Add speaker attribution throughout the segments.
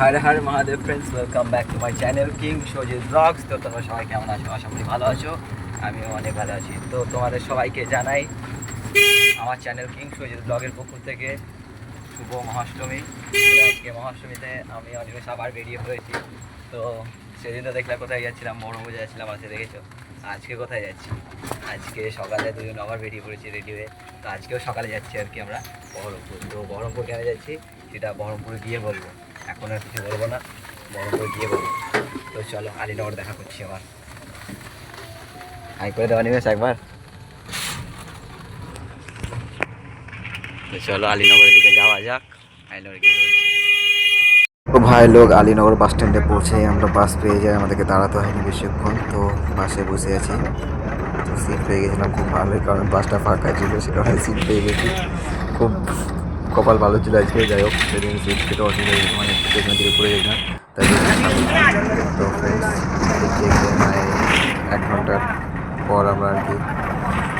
Speaker 1: Har Har Mahadev friends welcome back to my channel king Sajit vlogs তো তোমরা সবাই কেমন আছো? আশা করি ভালো আছো। আমিও অনেক ভালো আছি। তো তোমাদের সবাইকে জানাই, আমার চ্যানেল কিং সজিত ব্লগের পক্ষ থেকে শুভ মহাষ্টমী। আজকে মহাষ্টমীতে আমি অনিমেষ আবার বেরিয়ে পড়েছি। তো সেদিন তো দেখলাম কোথায় যাচ্ছিলাম মজা যাচ্ছিলাম আছে দেখেছ? আজকে কোথায় যাচ্ছি? আজকে সকালে দুজন আবার বেরিয়ে পড়েছি রেডি হয়ে তো আজকেও সকালে যাচ্ছি আর কি আমরা বহরমপুর। তো বহরমপুর কেন যাচ্ছি? সেটা বহরমপুরে গিয়ে বলব। এখন আর কিছু বলব না বহরমপুর গিয়ে বলব। তো চলো আলিনগর দেখা করছি আবার। হাই করে দেওয়া নিবেশ একবার। তো চলো আলীনগরের দিকে যাওয়া যাক। আলীনগর গিয়ে তো ভাই লোক আলীনগর বাস স্ট্যান্ডে পৌঁছে আমরা বাস পেয়ে যাই আমাদেরকে দাঁড়াতে হয়নি বেশিক্ষণ। তো বাসে বসে আছি। তো সিট পেয়ে গেছিলাম খুব ভালোই কারণ বাসটা ফাঁকা ছিল সে কারণে সিট পেয়ে গেছি। খুব কপাল ভালো ছিল আজকে, যাই হোক, সেদিন সিট থেকে অসুবিধা মানে পেছন দিকে পড়ে গেছিলাম তাই তো দেখতে মানে এক ঘণ্টার পর আমরা আর কি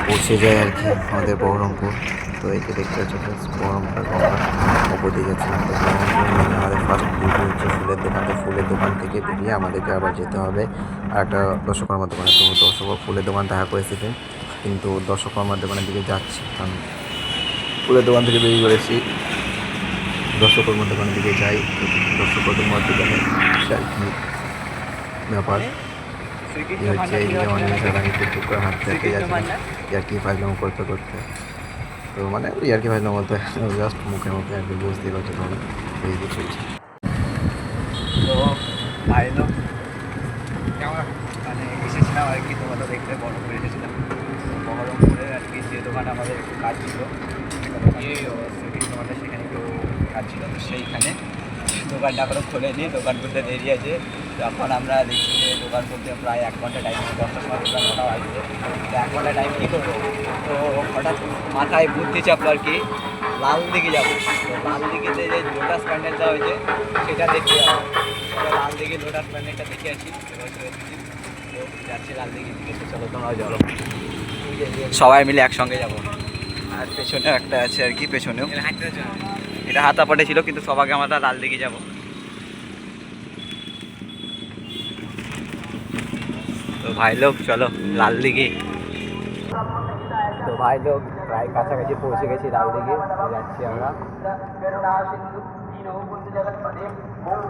Speaker 1: পৌঁছে যাই আর কি আমাদের বহরমপুর। তো এই যে দেখতে পাচ্ছি ফ্রেন্ডস বহরমপুর আমরা ওপর দিয়ে আমাদের ফার্স্ট ডিউটি হচ্ছে ফুলের দোকান। তো ফুলের দোকান থেকে বেরিয়ে আমাদেরকে আবার যেতে হবে। আর একটা দর্শকর্মার দোকানে তো দর্শক ফুলের দোকান দেখা করেছি কিন্তু দর্শকর্মার দোকানের দিকে যাচ্ছি, কারণ ফুলের দোকান থেকে বেরিয়ে পড়েছি। দর্শকর্মার দোকানের দিকে যাই। দর্শকর্মার দোকানে ব্যাপার করে করতে করতে। তো মানে বলতে জাস্ট মুখে মুখে চলছে। তো মানে এসেছিলাম আর কি তোমাদের দেখতে বহরমপুরে এসেছিলাম। বহরমপুরে আর কি যে দোকানে আমাদের কাজ ছিল। সেখানে একটু কাজ তো সেইখানে। দোকানটা এখনও খোলেনি দোকান খুলতে দেরি আছে। যখন আমরা দেখছি যে দোকান খুলতে প্রায় এক ঘণ্টা টাইম দশটার সময় দোকান খোলা আসবে তো এক ঘণ্টা টাইম কী করব? তো হঠাৎ মাথায় বুদ্ধি চাপলো আর কি, লাল দিকে যাব। তো লাল দিঘিতে যে লোটাস প্যান্ডেলটা হয়েছে, সেটা দেখতে যাব। লাল দিঘি লোটাস প্যান্ডেলটা দেখে আসি যাচ্ছি লাল দিকে চলো তোমরাও চলো। সবাই মিলে একসঙ্গে যাব। আর পেছনে একটা আছে আর কি পেছনেও। এটা হাতাপাটে ছিল কিন্তু সবাইকে আমরা লাল দিকে যাব। তো ভাই লোক চলো লাল দিকে। তো ভাই লোক প্রায় কাছাকাছি পৌঁছে গেছি লাল দিকে যাচ্ছি আমরা।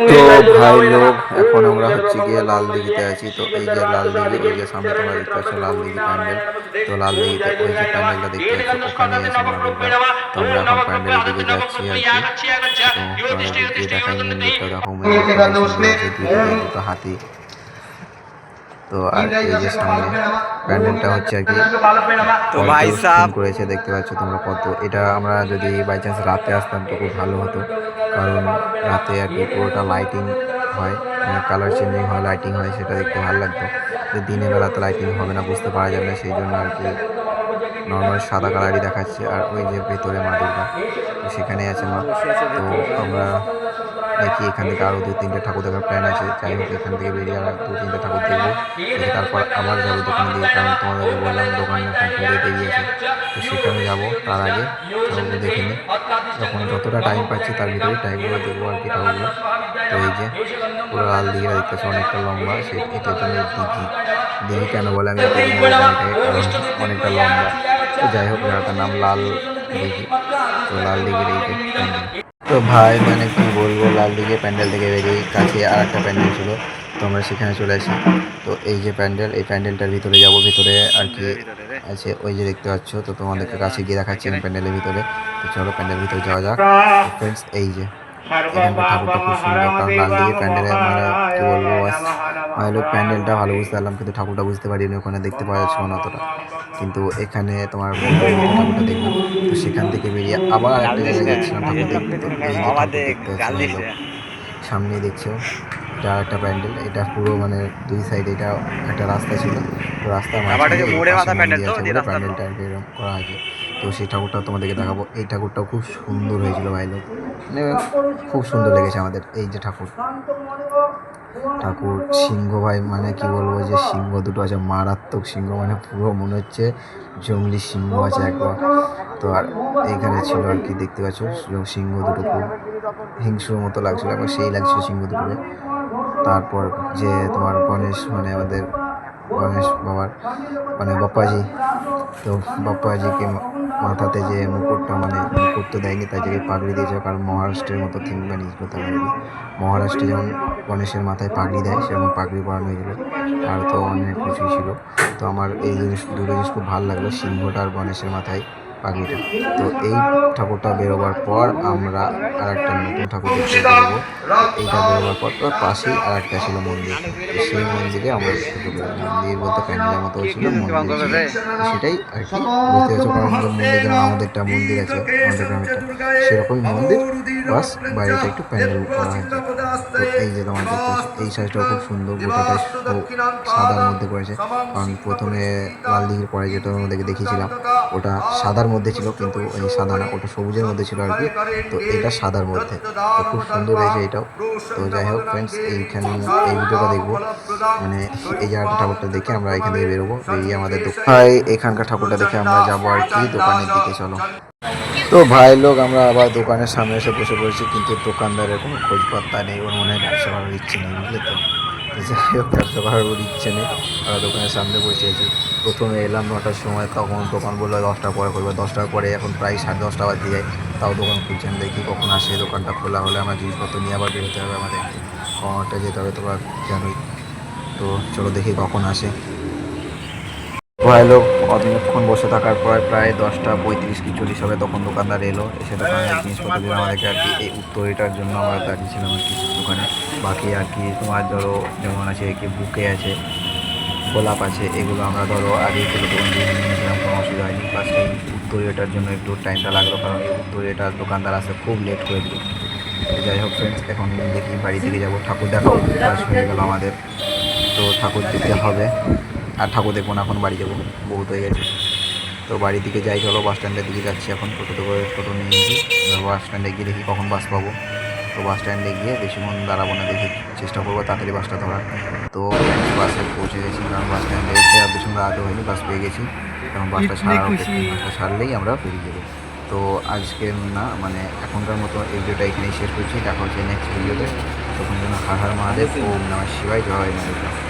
Speaker 1: তো ভাই লোক এখন আমরা হচ্ছে গিয়ে লাল দিঘিতে আছি। তো এই যে লাল দিঘি ওই যে সামনে তোমরা দেখতে পাচ্ছ লাল দিঘি প্যান্ডেল। তো লাল দিঘিতে ওই যে প্যান্ডেলটা দেখতে পাচ্ছ ওখানে আছে মাদুরঘাট তো আমরা এখন প্যান্ডেলের দিকে যাচ্ছি আর কি। তো দেখাই মন্দিরটা দেখো হাতি তো আর এই যে সামনে প্যান্ডেলটা হচ্ছে আর কি
Speaker 2: তো ভাই সাহেব
Speaker 1: করেছে দেখতে পাচ্ছ তোমরা কত এটা আমরা যদি বাই চান্স রাতে আসতাম তো খুব ভালো হতো। কারণ রাতে আর কি পুরোটা লাইটিং হয় কালার চেঞ্জিং হয় লাইটিং হয় সেটা দেখতে ভালো লাগতো। যে দিনের বেলাতে লাইটিং হবে না বুঝতে পারা যাবে না সেই জন্য আর কি নর্মাল সাদা কালারই দেখাচ্ছে। আর ওই যে ভেতরে মা দুর্গা তো সেখানে আছে মা। তো আমরা দেখি এখান থেকে আরও দু তিনটে ঠাকুর দেখার প্ল্যান আছে। যাই হোক এখান থেকে বেরিয়ে আমরা দু তিনটে ঠাকুর দেখে তারপর আবার যাব দোকানে দিয়ে, কারণ তোমাদেরকে বললাম দোকানে এখন খুলে বেরিয়েছে তো সেখানে যাব তার আগে ঠাকুরগুলো দেখে নিই। যখন যতটা টাইম পাচ্ছি তার ভিতরে টাইমগুলো দেখব আর কি ঠাকুরগুলো তো এই যে, পুরো লাল দিঘি দেখতেছে, অনেকটা লম্বা, সে এটার জন্য দিঘি। দিঘি কেন বলে আমি অনেকটা লম্বা। তো যাই হোক, জায়গাটার নাম লাল দিঘি। তো লাল দিঘির এই যে প্যান্ডেল। তো ভাই মানে কি বলব, লাল দিঘি প্যান্ডেল থেকে বেরিয়ে কাছে আর একটা প্যান্ডেল ছিল। তো আমরা সেখানে চলে আসি। তো এই যে প্যান্ডেল, এই প্যান্ডেলটার ভিতরে যাব, ভিতরে আর কি আছে, ওই যে দেখতে পাচ্ছ। তো তোমাদেরকে কাছে গিয়ে দেখাচ্ছি আমি প্যান্ডেলের ভিতরে। তো চলো প্যান্ডেলের ভিতরে যাওয়া যাক। ফ্রেন্ডস এই যে ঠাকুরটা খুব সুন্দর। কারণ লাল দিঘি প্যান্ডেলে মানে প্যান্ডেলটা ভালো বুঝতে পারলাম, কিন্তু ঠাকুরটা বুঝতে পারিনি, ওখানে দেখতে পাওয়া যাচ্ছে না অতটা। কিন্তু এখানে তোমার ঠাকুরটা দেখলাম। তো সেখান থেকে বেরিয়ে আবার একটা জায়গায় যাচ্ছিলাম ঠাকুর দেখতে। সামনে দেখছ। এটা একটা প্যান্ডেল এটা পুরো মানে দুই সাইডে এটা একটা রাস্তা ছিল। তো রাস্তার প্যান্ডেলটা এরকম করা আছে তো সেই ঠাকুরটা তোমাদেরকে দেখাবো। এই ঠাকুরটাও খুব সুন্দর হয়েছিল ভাই লোক। মানে খুব সুন্দর লেগেছে আমাদের এই যে ঠাকুর। ঠাকুর সিংহ ভাই মানে কি বলব যে সিংহ দুটো আছে মারাত্মক সিংহ মানে পুরো মনে হচ্ছে জঙ্গলি সিংহ আছে একবার। তো আর এইখানে ছিল আর কি দেখতে পাচ্ছ সিংহ দুটো খুব হিংস্র মতো লাগছিল একবার সেই লাগছিল সিংহ দুটোকে। তারপর যে তোমার গণেশ মানে আমাদের গণেশ বাবার মানে বাপ্পাজি, তো বাপ্পাজিকে মাথাতে যে মুকুটটা মানে মুকুট তো দেয়নি, তাই জায়গায় পাগড়ি দিয়েছে, কারণ মহারাষ্ট্রের মতো থিম বানিয়ে করতে পারে মহারাষ্ট্রে যেমন গণেশের মাথায় পাগড়ি দেয়, সেরকম পাগড়ি পরানো হয়েছিল। আর তো অনেক কিছুই ছিল। তো আমার এই জিনিস, দুটো জিনিস খুব ভালো লাগল, সিংহটা আর গণেশের মাথায় পাগড়িটা তো এই ঠাকুরটা বেরোবার পর আমরা আর একটা নতুন ঠাকুর দেখতে বেরোবো। এইটা বেরোবার পর তার পাশেই আর একটা ছিল মন্দির। তো সেই মন্দিরে আমরা মন্দির বলতে প্যান্ডেলের মতো ছিল মন্দির সেটাই আর কি। বুঝতে পারছ কারণ আমাদের মন্দির যেমন আমাদের একটা মন্দির আছে আমাদের গ্রামের সেরকমই মন্দির। বাস বাইরেটা একটু প্যান্ডেল করা হয়েছে। তো এই যে তোমার এই সাইজটাও খুব সুন্দর। গোটাটা সাদার মধ্যে করেছে। কারণ প্রথমে লাল দিঘির পরে যেটা আমাদেরকে দেখিয়েছিলাম ওটা সাদার মধ্যে ছিল, কিন্তু এই সাদা না, ওটা সবুজের মধ্যে ছিল আর কি। তো এটা সাদার মধ্যে। খুব সুন্দর হয়েছে এটাও। তো যাই হোক ফ্রেন্ডস এইখানে এই ভিডিওটা দেখব। মানে এই জায়গাটা ঠাকুরটা দেখে আমরা এখান থেকে বেরোবো। বেরিয়ে আমাদের দোকান এখানকার ঠাকুরটা দেখে আমরা যাব আর কি, দোকানের দিকে, চলো। তো ভাই লোক, আমরা আবার দোকানের সামনে এসে বসে পড়েছি, কিন্তু দোকানদারের কোনো খোঁজ পাত্তা নেই, ওর মনে হয় ব্যবসা করার ইচ্ছে নেই, বুঝলে তো। যাই হোক ব্যবসা করার ওর ইচ্ছে নেই। আমরা দোকানের সামনে বসে আছি। প্রথমে এলাম নটার সময়, তখন দোকান বলল দশটা পরে করবে দশটার পরে এখন প্রায় সাড়ে দশটা বাজে যায়। তাও দোকান খুলছেন, দেখি কখন আসে। দোকানটা খোলা হলে আমরা জিনিসপত্র নিয়ে আবার বেরোতে হবে আমাদের। কর্নারটা যেতে হবে তোমরা জানোই। তো চলো দেখি কখন আসে। লোক অনেকক্ষণ বসে থাকার পর প্রায় দশটা পঁয়ত্রিশ কি চল্লিশ হবে তখন দোকানদার এলো। এসে দোকানে জিনিসপত্র দিল আমাদেরকে আর কি এই উত্তরীটার জন্য আমরা দাঁড়িয়েছিলাম আর কি দোকানে। বাকি আর কি তোমার ধরো যেমন আছে কি বুকে আছে, গোলাপ আছে, এগুলো আমরা ধরো আগেই থেকে দোকান নিয়েছিলাম, কোনো অসুবিধা হয়নি। ফার্স্ট এই উত্তরীয়টার জন্য একটু টাইমটা লাগল, কারণ এই উত্তরীয়টার দোকানদার আসতে খুব লেট করে দিল। যাই হোক ফ্রেন্ডস এখন দেখি বাড়ি থেকে যাব। ঠাকুর দেখাও কাজ হয়ে গেল আমাদের। তো ঠাকুর দেখতে হবে। আর ঠাকুর দেখব না, এখন বাড়ি যাব। বহুত হয়ে গেছে। তো বাড়ি দিকে যাই, চলো বাস স্ট্যান্ডের দিকে যাচ্ছি এখন। টোটোতে করে টোটো নিয়ে এবার বাস স্ট্যান্ডে গিয়ে দেখি কখন বাস পাবো। তো বাস স্ট্যান্ডে গিয়ে বেশিক্ষণ দাঁড়াবো না দেখি চেষ্টা করব তাড়াতাড়ি বাসটা ধরার। তো বাসে পৌঁছে গেছি কারণ বাস স্ট্যান্ডে এসে আর বেশি দাঁড়াতে হয়নি বাস পেয়ে গেছি। এবং বাসটা ছাড়া বাসটা ছাড়লেই আমরা বেরিয়ে যাব। তো আজকে না মানে এখনকার মতো এই ভিডিওটা এখানেই শেষ করছি দেখা হচ্ছে নেক্সট ভিডিওতে তখন যেন হার হার মহাদেব ও নমঃ শিবায় জয় মহাদেব